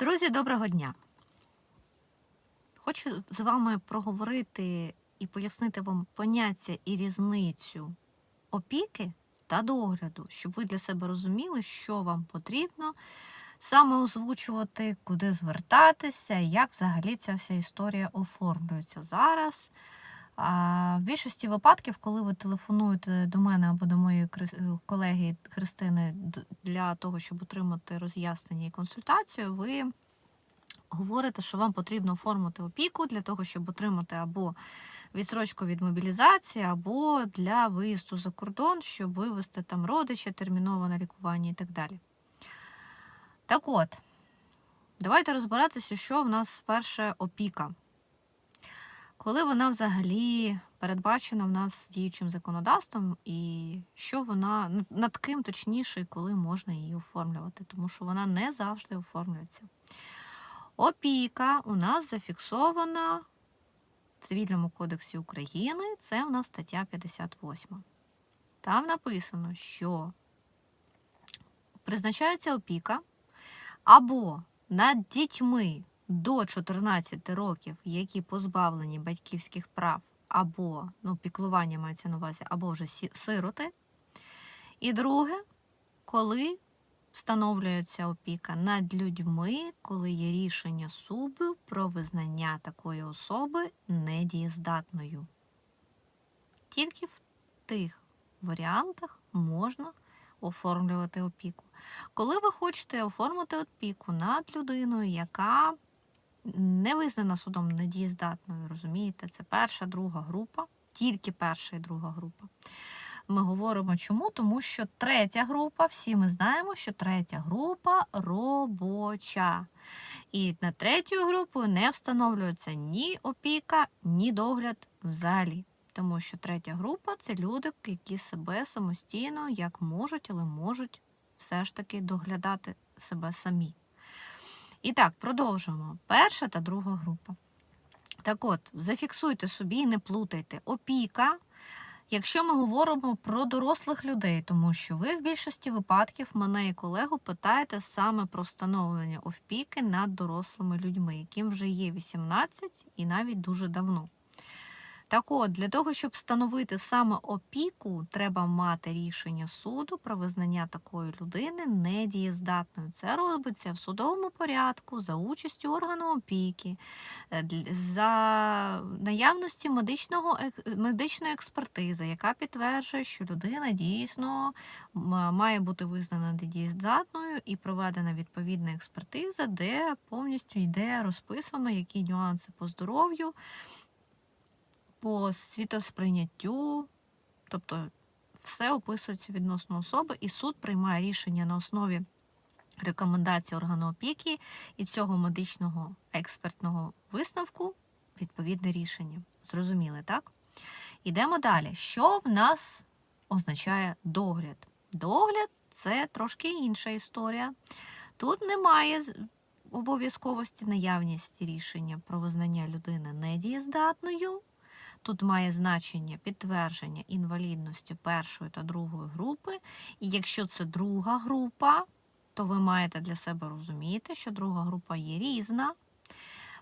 Друзі, доброго дня! Хочу з вами проговорити і пояснити вам поняття і різницю опіки та догляду, щоб ви для себе розуміли, що вам потрібно саме озвучувати, куди звертатися, як взагалі ця вся історія оформлюється зараз. В більшості випадків, коли ви телефонуєте до мене або до моєї е, колеги Христини для того, щоб отримати роз'яснення і консультацію, ви говорите, що вам потрібно оформити опіку для того, щоб отримати або відсрочку від мобілізації, або для виїзду за кордон, щоб вивезти там родича, терміново на лікування і так далі. Так от, давайте розбиратися, що в нас перше опіка. Коли вона взагалі передбачена в нас діючим законодавством, і що вона над ким точніше, коли можна її оформлювати, тому що вона не завжди оформлюється. Опіка у нас зафіксована в Цивільному кодексі України, це у нас стаття 58. Там написано, що призначається опіка або над дітьми до 14 років, які позбавлені батьківських прав, або ну, піклування мається на увазі, або вже сироти. І друге, коли встановлюється опіка над людьми, коли є рішення суду про визнання такої особи недієздатною. Тільки в тих варіантах можна оформлювати опіку. Коли ви хочете оформити опіку над людиною, яка не визнана судом недієздатною, розумієте, це перша, друга група, тільки перша і друга група. Ми говоримо чому? Тому що третя група, всі ми знаємо, що третя група робоча. І на третю групу не встановлюється ні опіка, ні догляд взагалі. Тому що третя група це люди, які себе самостійно як можуть, але можуть все ж таки доглядати себе самі. І так, продовжуємо. Перша та друга група. Так от, зафіксуйте собі і не плутайте. Опіка, якщо ми говоримо про дорослих людей, тому що ви в більшості випадків мене і колегу питаєте саме про встановлення опіки над дорослими людьми, яким вже є 18 і навіть дуже давно. Так от, для того, щоб встановити саме опіку, треба мати рішення суду про визнання такої людини недієздатною. Це робиться в судовому порядку за участю органу опіки, е, за наявності медичного, медичної експертизи, яка підтверджує, що людина дійсно має бути визнана недієздатною і проведена відповідна експертиза, де повністю йде розписано, які нюанси по здоров'ю по світосприйняттю, тобто все описується відносно особи, і суд приймає рішення на основі рекомендацій органу опіки і цього медичного експертного висновку відповідне рішення. Зрозуміли, так? Ідемо далі. Що в нас означає догляд? Догляд це трошки інша історія. Тут немає обов'язковості наявності рішення про визнання людини недієздатною. Тут має значення підтвердження інвалідності першої та другої групи. І якщо це друга група, то ви маєте для себе розуміти, що друга група є різна.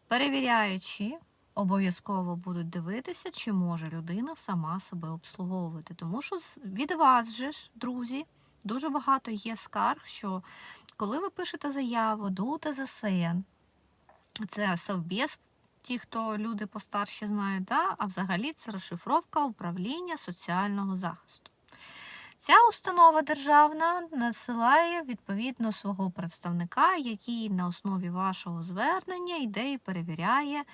Перевіряючи, обов'язково будуть дивитися, чи може людина сама себе обслуговувати. Тому що від вас же ж, друзі, дуже багато є скарг, що коли ви пишете заяву до УТЗСН, це Совбез, ті, хто люди постарші знають, да? а взагалі це розшифровка управління соціального захисту. Ця установа державна надсилає відповідно свого представника, який на основі вашого звернення йде і перевіряє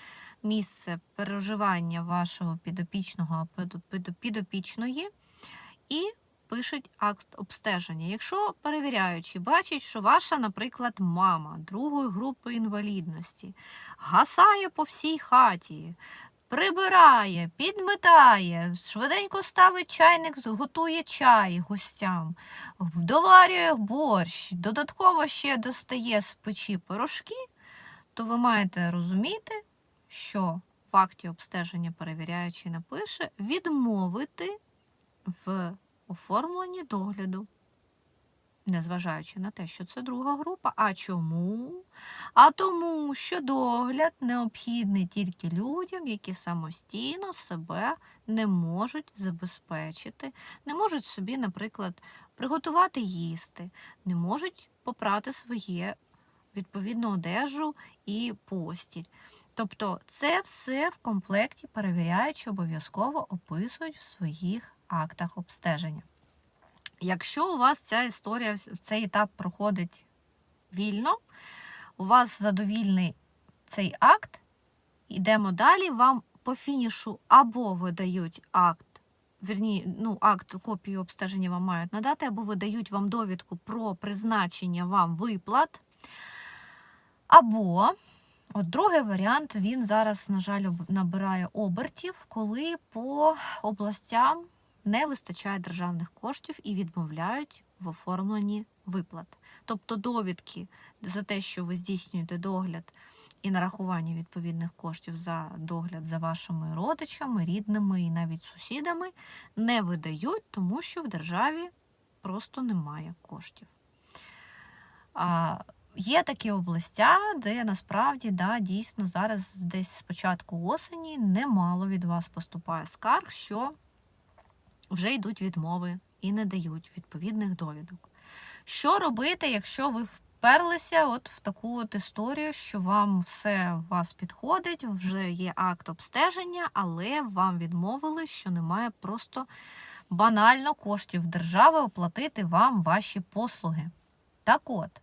місце проживання вашого підопічного або підо- підо- підопічної і пишуть акт обстеження. Якщо перевіряючи, бачить, що ваша, наприклад, мама другої групи інвалідності гасає по всій хаті, прибирає, підметає, швиденько ставить чайник, готує чай гостям, доварює борщ, додатково ще достає з печі порошки, то ви маєте розуміти, що в акті обстеження перевіряючий напише відмовити в оформленні догляду. незважаючи на те, що це друга група. А чому? А тому, що догляд необхідний тільки людям, які самостійно себе не можуть забезпечити, не можуть собі, наприклад, приготувати їсти, не можуть попрати своє відповідну одежу і постіль. Тобто це все в комплекті перевіряючи обов'язково описують в своїх актах обстеження. Якщо у вас ця історія, цей етап проходить вільно, у вас задовільний цей акт, йдемо далі, вам по фінішу або видають акт, вірні, ну, акт копію обстеження вам мають надати, або видають вам довідку про призначення вам виплат, або От другий варіант він зараз, на жаль, набирає обертів, коли по областям не вистачає державних коштів і відмовляють в оформленні виплат. Тобто довідки за те, що ви здійснюєте догляд і нарахування відповідних коштів за догляд за вашими родичами, рідними і навіть сусідами, не видають, тому що в державі просто немає коштів. А, Є такі областя, де насправді да, дійсно зараз десь з початку осені немало від вас поступає скарг, що вже йдуть відмови і не дають відповідних довідок. Що робити, якщо ви вперлися от в таку от історію, що вам все вас підходить, вже є акт обстеження, але вам відмовили, що немає просто банально коштів держави оплатити вам ваші послуги. Так от.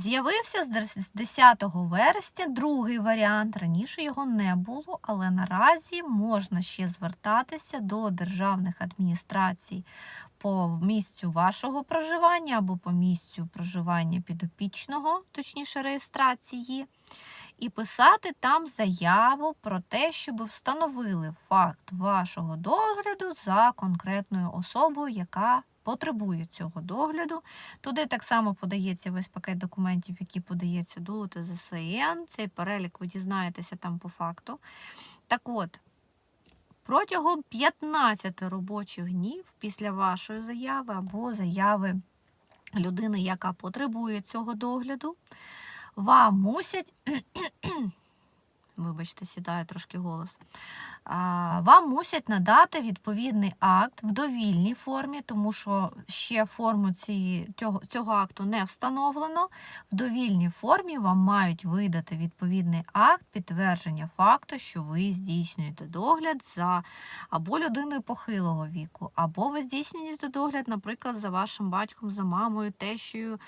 З'явився з 10 вересня другий варіант. Раніше його не було, але наразі можна ще звертатися до державних адміністрацій по місцю вашого проживання або по місцю проживання підопічного, точніше реєстрації, і писати там заяву про те, щоб встановили факт вашого догляду за конкретною особою, яка потребує цього догляду. Туди так само подається весь пакет документів, які подається до ТЗСН. Цей перелік ви дізнаєтеся там по факту. Так от, протягом 15 робочих днів після вашої заяви або заяви людини, яка потребує цього догляду, вам мусять. Вибачте, сідає трошки голос. Вам мусять надати відповідний акт в довільній формі, тому що ще форму цієї, цього, цього акту не встановлено. В довільній формі вам мають видати відповідний акт підтвердження факту, що ви здійснюєте догляд за або людиною похилого віку, або ви здійснюєте догляд, наприклад, за вашим батьком, за мамою, тещою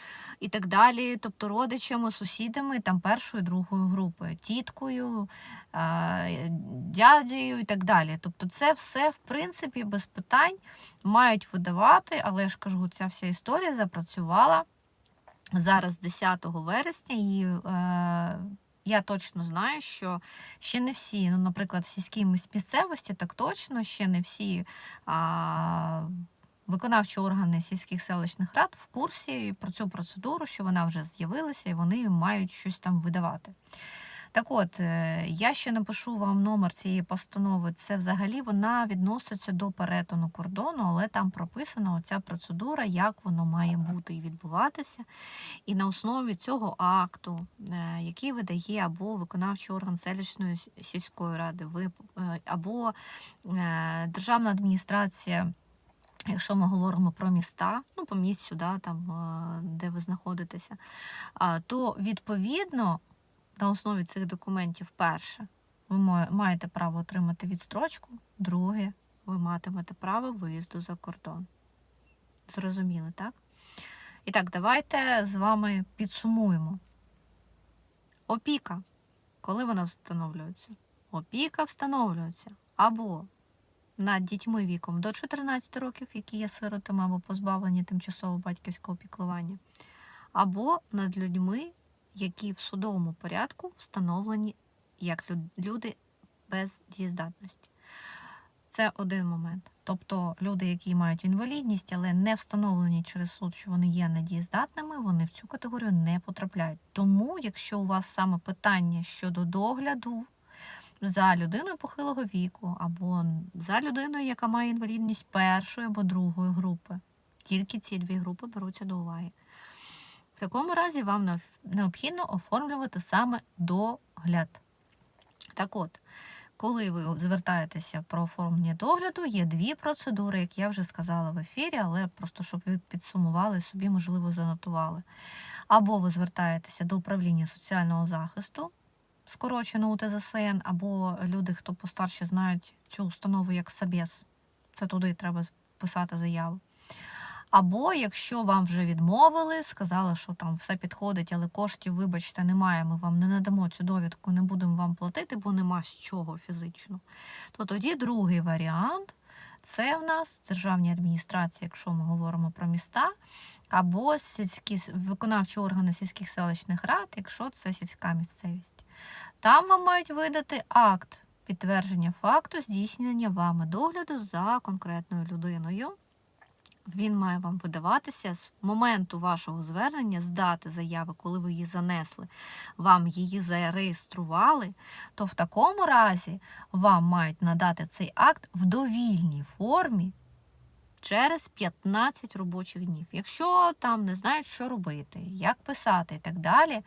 і так далі, тобто родичами, сусідами там першої, другої групи, тіткою, дядею і так далі. Тобто, це все в принципі без питань мають видавати, але я ж кажу, ця вся історія запрацювала зараз 10 вересня, і е, я точно знаю, що ще не всі, ну, наприклад, в сільській місцевості, так точно, ще не всі. Виконавчі органи сільських селищних рад в курсі про цю процедуру, що вона вже з'явилася, і вони мають щось там видавати. Так от, е, я ще напишу вам номер цієї постанови. Це взагалі вона відноситься до перетину кордону, але там прописана оця процедура, як воно має бути і відбуватися. І на основі цього акту, е, який видає або виконавчий орган селищної сільської ради, е, або державна адміністрація. Якщо ми говоримо про міста, ну по місцю, да, там, де ви знаходитеся, то відповідно на основі цих документів, перше, ви маєте право отримати відстрочку, друге, ви матимете право виїзду за кордон. Зрозуміли, так? І так, давайте з вами підсумуємо. Опіка. Коли вона встановлюється? Опіка встановлюється або над дітьми віком до 14 років, які є сиротами або позбавлені тимчасово батьківського піклування, або над людьми, які в судовому порядку встановлені як люди без дієздатності. Це один момент. Тобто люди, які мають інвалідність, але не встановлені через суд, що вони є недієздатними, вони в цю категорію не потрапляють. Тому, якщо у вас саме питання щодо догляду за людиною похилого віку, або за людиною, яка має інвалідність першої або другої групи, Тільки ці дві групи беруться до уваги. В такому разі вам необхідно оформлювати саме догляд. Так от, коли ви звертаєтеся про оформлення догляду, є дві процедури, як я вже сказала в ефірі, але просто щоб ви підсумували собі, можливо, занотували. Або ви звертаєтеся до управління соціального захисту, скорочено УТЗСН, або люди, хто постарше знають цю установу як САБЕС. Це туди треба писати заяву. Або якщо вам вже відмовили, сказали, що там все підходить, але коштів, вибачте, немає, ми вам не надамо цю довідку, не будемо вам платити, бо нема з чого фізично. То тоді другий варіант це в нас державні адміністрації, якщо ми говоримо про міста, або сільські виконавчі органи сільських селищних рад, якщо це сільська місцевість. Там вам мають видати акт підтвердження факту здійснення вами догляду за конкретною людиною. Він має вам видаватися з моменту вашого звернення, з дати заяви, коли ви її занесли, вам її зареєстрували, то в такому разі вам мають надати цей акт в довільній формі через 15 робочих днів. Якщо там не знають, що робити, як писати і так далі,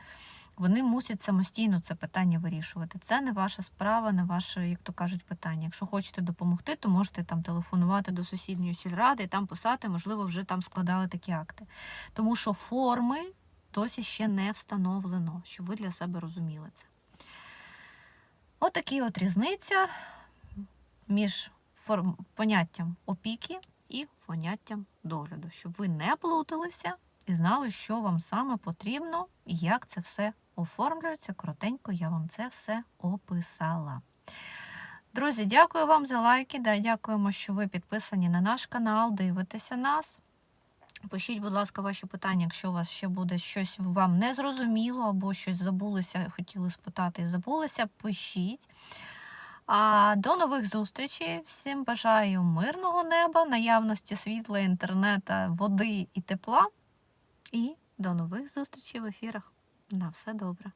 вони мусять самостійно це питання вирішувати. Це не ваша справа, не ваше, як то кажуть, питання. Якщо хочете допомогти, то можете там телефонувати до сусідньої сільради і там писати, можливо, вже там складали такі акти. Тому що форми досі ще не встановлено, щоб ви для себе розуміли це. Отакі от різниця між форм... поняттям опіки і поняттям догляду, щоб ви не плуталися і знали, що вам саме потрібно і як це все оформлюється. Коротенько я вам це все описала. Друзі, дякую вам за лайки. Да, дякуємо, що ви підписані на наш канал, дивитеся нас. Пишіть, будь ласка, ваші питання, якщо у вас ще буде щось вам не зрозуміло або щось забулося, хотіли спитати і забулися, пишіть. А до нових зустрічей. Всім бажаю мирного неба, наявності світла, інтернету, води і тепла. І до нових зустрічей в ефірах. На все добре.